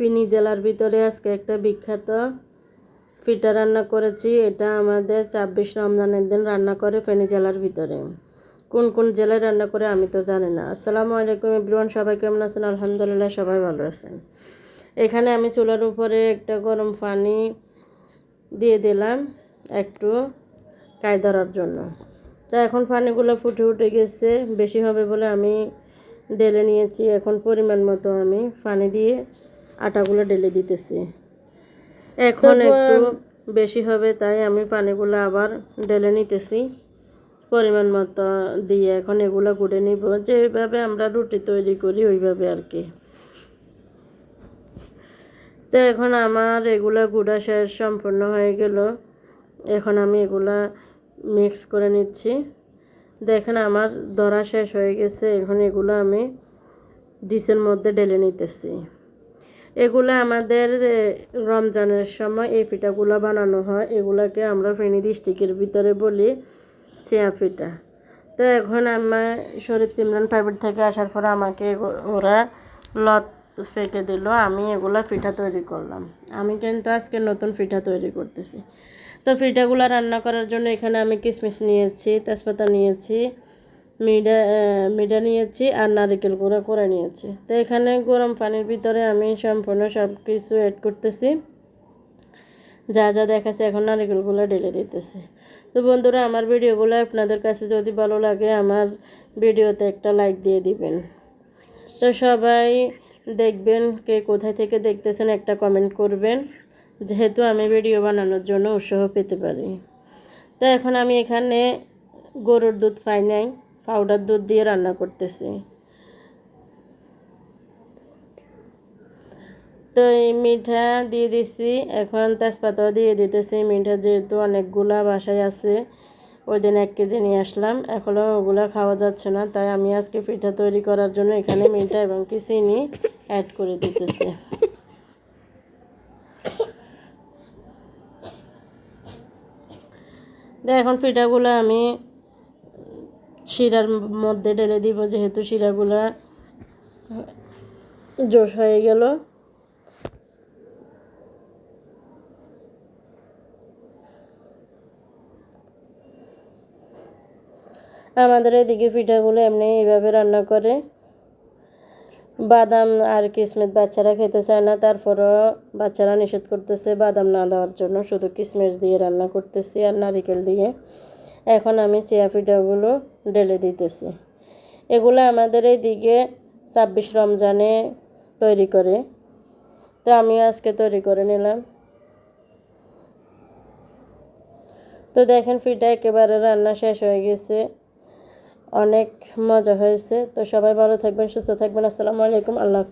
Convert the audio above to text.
ফিনি জেলার ভিতরে আজকে একটা বিখ্যাত পিঠা রান্না করেছি। এটা আমাদের ছাব্বিশ রমজানের দিন রান্না করে ফেনী জেলার ভিতরে। কোন কোন জেলায় রান্না করে আমি তো জানি না। আসসালামু আলাইকুম এভরিওয়ান, সবাই কেমন আছেন? আলহামদুলিল্লাহ, সবাই ভালো আছেন। এখানে আমি চুলার উপরে একটা গরম পানি দিয়ে দিলাম একটু কায় ধরার জন্য। তা এখন পানিগুলো ফুটে উঠে গেছে, বেশি হবে বলে আমি ঢেলে নিয়েছি। এখন পরিমাণ মতো আমি পানি দিয়ে আটাগুলো ঢেলে দিতেছি। এখন একটু বেশি হবে তাই আমি পানিগুলো আবার ঢেলে নিতেছি। পরিমাণ মতো দিয়ে এখন এগুলো গুঁড়ে নিব। যেভাবে আমরা রুটি তৈরি করি ওইভাবে আর কি। তো এখন আমার এগুলা গুঁড়া শেষ সম্পূর্ণ হয়ে গেল। এখন আমি এগুলা মিক্স করে নিচ্ছি। দেখেন আমার ধরা শেষ হয়ে গেছে। এখন এগুলো আমি ডিসের মধ্যে ঢেলে নিতেছি। এগুলো আমাদের রমজানের সময় এই পিঠাগুলো বানানো হয়। এগুলাকে আমরা ফেনী ডিস্ট্রিক্টের ভিতরে বলি চেয়া পিঠা। তো এখন আমার শরীফ সিমরান প্রাইভেট থেকে আসার পরে আমাকে ওরা লত ফেঁকে দিল, আমি এগুলা পিঠা তৈরি করলাম। আমি কিন্তু আজকে নতুন পিঠা তৈরি করতেছি। তো পিঠাগুলো রান্না করার জন্য এখানে আমি কিশমিশ নিয়েছি, তেজপাতা নিয়েছি মিডা মিডা নিয়েছি আর নারিকেল গুঁড়ো করে নিয়েছি। তো এখানে গরম পানির ভিতরে আমি সম্পূর্ণ সব কিছু অ্যাড করতেছি। যা যা দেখাচ্ছে এখন নারিকেলগুলো ঢেলে দিতেছে। তো বন্ধুরা, আমার ভিডিওগুলো আপনাদের কাছে যদি ভালো লাগে, আমার ভিডিওতে একটা লাইক দিয়ে দিবেন। তো সবাই দেখবেন কে কোথায় থেকে দেখতেছেন, একটা কমেন্ট করবেন। যেহেতু আমি ভিডিও বানানোর জন্য উৎসাহ পেতে পারি। তো এখন আমি এখানে গরুর দুধ পাই নাই। পাউডার দুধ দিয়ে রান্না করতেছি। তো এই মিঠা দিয়ে দিছি। এখন তেজপাতাও দিয়ে দিতেছি। মিঠা যেহেতু অনেকগুলা বাসায় আছে ওই দিন এক কেজি নিয়ে আসলাম। এখনও ওগুলো খাওয়া যাচ্ছে না, তাই আমি আজকে পিঠা তৈরি করার জন্য এখানে মিঠা এবং কি চিনি অ্যাড করে দিতেছি। এখন পিঠাগুলো আমি শিরার মধ্যে ঢেলে দিব, যেহেতু শিরাগুলো জোশ হয়ে গেল। আমাদের এদিকে পিঠাগুলো এমনি এইভাবে রান্না করে। বাদাম আর কিসমিস বাচ্চারা খেতে চায় না, তারপরও বাচ্চারা নিষেধ করতেছে বাদাম না দেওয়ার জন্য, শুধু কিসমিস দিয়ে রান্না করতেছি আর নারিকেল দিয়ে। এখন আমি চিয়া পিঠাগুলো ঢেলে দিতেছি। এগুলো আমাদের এই দিকে ছাব্বিশ রমজানে তৈরি করে। তো আমি আজকে তৈরি করে নিলাম। তো দেখেন ফিটা একেবারে রান্না শেষ হয়ে গেছে। অনেক মজা হয়েছে। তো সবাই ভালো থাকবেন, সুস্থ থাকবেন। আসসালামু আলাইকুম। আল্লাহ।